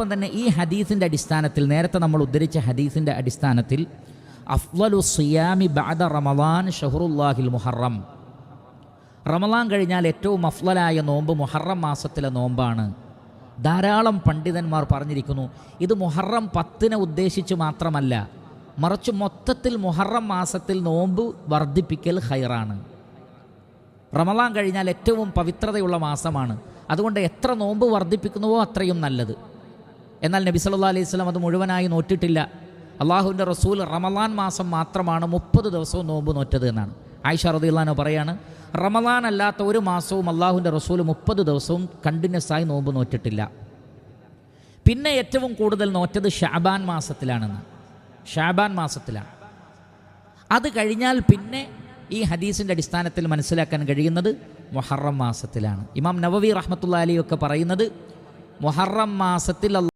അതോടൊപ്പം തന്നെ ഈ ഹദീസിന്റെ അടിസ്ഥാനത്തിൽ നേരത്തെ നമ്മൾ ഉദ്ധരിച്ച ഹദീസിന്റെ അടിസ്ഥാനത്തിൽ അഫ്വലു സിയാമി ബാദ റമദാൻ ഷഹറുല്ലാഹിൽ മുഹറം. റമദാൻ കഴിഞ്ഞാൽ ഏറ്റവും അഫ്ലലായ നോമ്പ് മുഹറം മാസത്തിലെ നോമ്പാണ്. ധാരാളം പണ്ഡിതന്മാർ പറഞ്ഞിരിക്കുന്നു ഇത് മുഹറം പത്തിനെ ഉദ്ദേശിച്ച് മാത്രമല്ല മറിച്ച് മൊത്തത്തിൽ മുഹറം മാസത്തിൽ നോമ്പ് വർദ്ധിപ്പിക്കൽ ഹൈറാണ് റമദാൻ കഴിഞ്ഞാൽ ഏറ്റവും പവിത്രതയുള്ള മാസമാണ്. അതുകൊണ്ട് എത്ര നോമ്പ് വർദ്ധിപ്പിക്കുന്നുവോ അത്രയും നല്ലത്. എന്നാൽ നബി സല്ലല്ലാഹു അലൈഹി സ്വലം അത് മുഴുവനായി നോറ്റിട്ടില്ല. അള്ളാഹുവിന്റെ റസൂൽ റമലാൻ മാസം മാത്രമാണ് മുപ്പത് ദിവസവും നോമ്പ് നോറ്റത് എന്നാണ്. ആയിഷ റദിയുള്ളാനോ പറയാണ് റമലാൻ അല്ലാത്ത ഒരു മാസവും അള്ളാഹുവിന്റെ റസൂൽ മുപ്പത് ദിവസവും കണ്ടിന്യൂസ് ആയി നോമ്പ് നോറ്റിട്ടില്ല. പിന്നെ ഏറ്റവും കൂടുതൽ നോറ്റത് ഷാബാൻ മാസത്തിലാണെന്ന്. ഷാബാൻ മാസത്തിലാണ് അത് കഴിഞ്ഞാൽ പിന്നെ ഈ ഹദീസിന്റെ അടിസ്ഥാനത്തിൽ മനസ്സിലാക്കാൻ കഴിയുന്നത് മൊഹറം മാസത്തിലാണ്. ഇമാം നവവി റഹ്മത്തുള്ള അലിയൊക്കെ പറയുന്നത് മൊഹറം മാസത്തിൽ